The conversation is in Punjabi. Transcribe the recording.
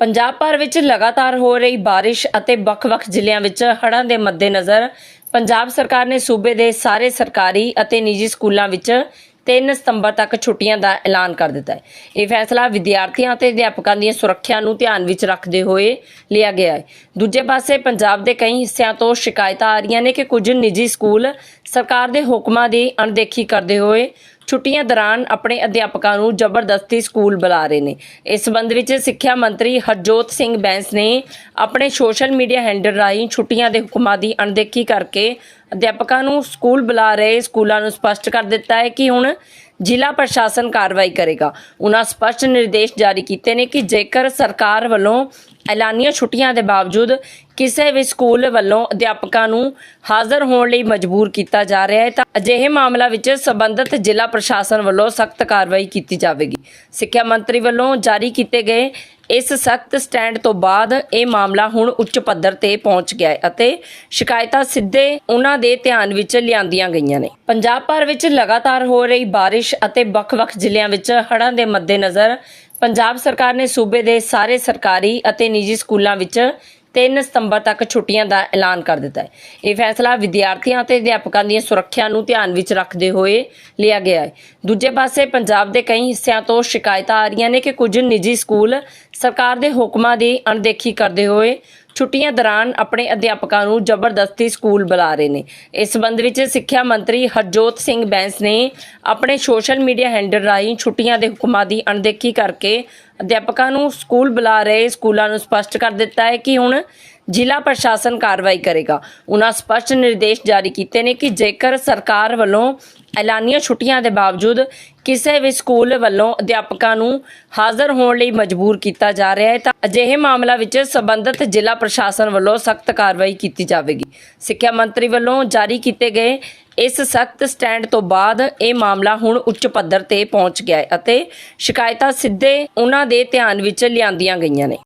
ਪੰਜਾਬ ਭਰ ਵਿੱਚ ਲਗਾਤਾਰ ਹੋ ਰਹੀ ਬਾਰਿਸ਼ ਅਤੇ ਵੱਖ-ਵੱਖ ਜ਼ਿਲ੍ਹਿਆਂ ਵਿੱਚ ਹੜ੍ਹਾਂ ਦੇ ਮੱਦੇਨਜ਼ਰ ਪੰਜਾਬ ਸਰਕਾਰ ਨੇ ਸੂਬੇ ਦੇ ਸਾਰੇ ਸਰਕਾਰੀ ਅਤੇ ਨਿੱਜੀ ਸਕੂਲਾਂ ਵਿੱਚ 3 ਸਤੰਬਰ ਤੱਕ ਛੁੱਟੀਆਂ ਦਾ ਐਲਾਨ ਕਰ ਦਿੱਤਾ ਹੈ। ਇਹ ਫੈਸਲਾ ਵਿਦਿਆਰਥੀਆਂ ਅਤੇ ਅਧਿਆਪਕਾਂ ਦੀ ਸੁਰੱਖਿਆ ਨੂੰ ਧਿਆਨ ਵਿੱਚ ਰੱਖਦੇ ਹੋਏ ਲਿਆ ਗਿਆ ਹੈ। ਦੂਜੇ ਪਾਸੇ ਪੰਜਾਬ ਦੇ ਕਈ ਹਿੱਸਿਆਂ ਤੋਂ ਸ਼ਿਕਾਇਤਾਂ ਆ ਰਹੀਆਂ ਨੇ ਕਿ ਕੁਝ ਨਿੱਜੀ ਸਕੂਲ ਸਰਕਾਰ ਦੇ ਹੁਕਮਾਂ ਦੀ ਅਣਦੇਖੀ ਕਰਦੇ ਹੋਏ ਛੁੱਟੀਆਂ ਦੌਰਾਨ ਆਪਣੇ ਅਧਿਆਪਕਾਂ ਨੂੰ ਜ਼ਬਰਦਸਤੀ ਸਕੂਲ ਬੁਲਾ ਰਹੇ ਨੇ। ਇਸ ਸੰਬੰਧ ਵਿੱਚ ਸਿੱਖਿਆ ਮੰਤਰੀ ਹਰਜੋਤ ਸਿੰਘ ਬੈਂਸ ਨੇ ਆਪਣੇ ਸੋਸ਼ਲ ਮੀਡੀਆ ਹੈਂਡਲ ਰਾਹੀਂ ਛੁੱਟੀਆਂ ਦੇ ਹੁਕਮਾਂ ਦੀ ਅਣਦੇਖੀ ਕਰਕੇ ਅਧਿਆਪਕਾਂ ਨੂੰ ਸਕੂਲ ਬੁਲਾ ਰਹੇ ਸਕੂਲਾਂ ਨੂੰ ਸਪਸ਼ਟ ਕਰ ਦਿੱਤਾ ਹੈ ਕਿ ਹੁਣ ਜ਼ਿਲ੍ਹਾ ਪ੍ਰਸ਼ਾਸਨ ਕਾਰਵਾਈ ਕਰੇਗਾ। ਉਹਨਾਂ ਸਪਸ਼ਟ ਨਿਰਦੇਸ਼ ਜਾਰੀ ਕੀਤੇ ਨੇ ਕਿ ਜੇਕਰ ਸਰਕਾਰ ਵੱਲੋਂ ਐਲਾਨੀਆਂ ਛੁੱਟੀਆਂ ਦੇ ਬਾਵਜੂਦ ਕਿਸੇ ਵੀ ਸਕੂਲ ਵੱਲੋਂ ਅਧਿਆਪਕਾਂ ਨੂੰ ਹਾਜ਼ਰ ਹੋਣ ਲਈ ਮਜਬੂਰ ਕੀਤਾ ਜਾ ਰਿਹਾ ਹੈ ਤਾਂ ਅਜਿਹੇ ਮਾਮਲਾ ਵਿੱਚ ਸਬੰਧਤ ਜ਼ਿਲ੍ਹਾ ਪ੍ਰਸ਼ਾਸਨ ਵੱਲੋਂ ਸਖਤ ਕਾਰਵਾਈ ਕੀਤੀ ਜਾਵੇਗੀ। ਸਿੱਖਿਆ ਮੰਤਰੀ ਵੱਲੋਂ ਜਾਰੀ ਕੀਤੇ ਗਏ ਇਸ ਸਖਤ ਸਟੈਂਡ ਤੋਂ ਬਾਅਦ ਇਹ ਮਾਮਲਾ ਹੁਣ ਉੱਚ ਪੱਧਰ ਤੇ ਪਹੁੰਚ ਗਿਆ ਹੈ ਅਤੇ ਸ਼ਿਕਾਇਤਾਂ ਸਿੱਧੇ ਉਹਨਾਂ ਦੇ ਧਿਆਨ ਵਿੱਚ ਲਿਆਂਦੀਆਂ ਗਈਆਂ ਨੇ। ਪੰਜਾਬ ਭਰ ਵਿੱਚ ਲਗਾਤਾਰ ਹੋ ਰਹੀ ਬਾਰਿਸ਼ ਅਤੇ ਵੱਖ-ਵੱਖ ਜ਼ਿਲ੍ਹਿਆਂ ਵਿੱਚ ਹੜ੍ਹਾਂ ਦੇ ਮੱਦੇਨਜ਼ਰ ਪੰਜਾਬ ਸਰਕਾਰ ਨੇ ਸੂਬੇ ਦੇ ਸਾਰੇ ਸਰਕਾਰੀ ਅਤੇ ਨਿੱਜੀ ਸਕੂਲਾਂ ਵਿੱਚ 3 ਸਤੰਬਰ ਤੱਕ ਛੁੱਟੀਆਂ ਦਾ ਐਲਾਨ ਕਰ ਦਿੱਤਾ ਹੈ। ਇਹ ਫੈਸਲਾ ਵਿਦਿਆਰਥੀਆਂ ਅਤੇ ਅਧਿਆਪਕਾਂ ਦੀ ਸੁਰੱਖਿਆ ਨੂੰ ਧਿਆਨ ਵਿੱਚ ਰੱਖਦੇ ਹੋਏ ਲਿਆ ਗਿਆ ਹੈ। ਦੂਜੇ ਪਾਸੇ, ਪੰਜਾਬ ਦੇ ਕਈ ਹਿੱਸਿਆਂ ਤੋਂ ਸ਼ਿਕਾਇਤਾਂ ਆ ਰਹੀਆਂ ਨੇ ਕਿ ਕੁਝ ਨਿੱਜੀ ਸਕੂਲ ਸਰਕਾਰ ਦੇ ਹੁਕਮਾਂ ਦੀ ਅਣਦੇਖੀ ਕਰਦੇ ਹੋਏ ਛੁੱਟੀਆਂ ਦੌਰਾਨ ਆਪਣੇ ਅਧਿਆਪਕਾਂ ਨੂੰ ਜ਼ਬਰਦਸਤੀ ਸਕੂਲ ਬੁਲਾ ਰਹੇ ਨੇ। ਇਸ ਸੰਬੰਧ ਵਿੱਚ ਸਿੱਖਿਆ ਮੰਤਰੀ ਹਰਜੋਤ ਸਿੰਘ ਬੈਂਸ ਨੇ ਆਪਣੇ ਸੋਸ਼ਲ ਮੀਡੀਆ ਹੈਂਡਲ ਰਾਹੀਂ ਛੁੱਟੀਆਂ ਦੇ ਹੁਕਮਾਂ ਦੀ ਅਣਦੇਖੀ ਕਰਕੇ ਅਧਿਆਪਕਾਂ ਨੂੰ ਸਕੂਲ ਬੁਲਾ ਰਹੇ ਸਕੂਲਾਂ ਨੂੰ ਸਪਸ਼ਟ ਕਰ ਦਿੱਤਾ ਹੈ ਕਿ ਹੁਣ ਜ਼ਿਲ੍ਹਾ ਪ੍ਰਸ਼ਾਸਨ ਕਾਰਵਾਈ ਕਰੇਗਾ। ਉਹਨਾਂ ਸਪਸ਼ਟ ਨਿਰਦੇਸ਼ ਜਾਰੀ ਕੀਤੇ ਨੇ ਕਿ ਜੇਕਰ ਸਰਕਾਰ ਵੱਲੋਂ ਐਲਾਨੀਆਂ ਛੁੱਟੀਆਂ ਦੇ ਬਾਵਜੂਦ ਕਿਸੇ ਵੀ ਸਕੂਲ ਵੱਲੋਂ ਅਧਿਆਪਕਾਂ ਨੂੰ ਹਾਜ਼ਰ ਹੋਣ ਲਈ ਮਜਬੂਰ ਕੀਤਾ ਜਾ ਰਿਹਾ ਹੈ, ਤਾਂ ਅਜਿਹੇ ਮਾਮਲਾ ਵਿੱਚ ਸਬੰਧਤ ਜ਼ਿਲ੍ਹਾ ਪ੍ਰਸ਼ਾਸਨ ਵੱਲੋਂ ਸਖਤ ਕਾਰਵਾਈ ਕੀਤੀ ਜਾਵੇਗੀ। ਸਿੱਖਿਆ ਮੰਤਰੀ ਵੱਲੋਂ ਜਾਰੀ ਕੀਤੇ ਗਏ ਇਸ ਸਖਤ ਸਟੈਂਡ ਤੋਂ ਬਾਅਦ ਇਹ ਮਾਮਲਾ ਹੁਣ ਉੱਚ ਪੱਧਰ ਤੇ ਪਹੁੰਚ ਗਿਆ ਹੈ ਅਤੇ ਸ਼ਿਕਾਇਤਾਂ ਸਿੱਧੇ ਉਹਨਾਂ ਦੇ ਧਿਆਨ ਵਿੱਚ ਲਿਆਂਦੀਆਂ ਗਈਆਂ ਨੇ।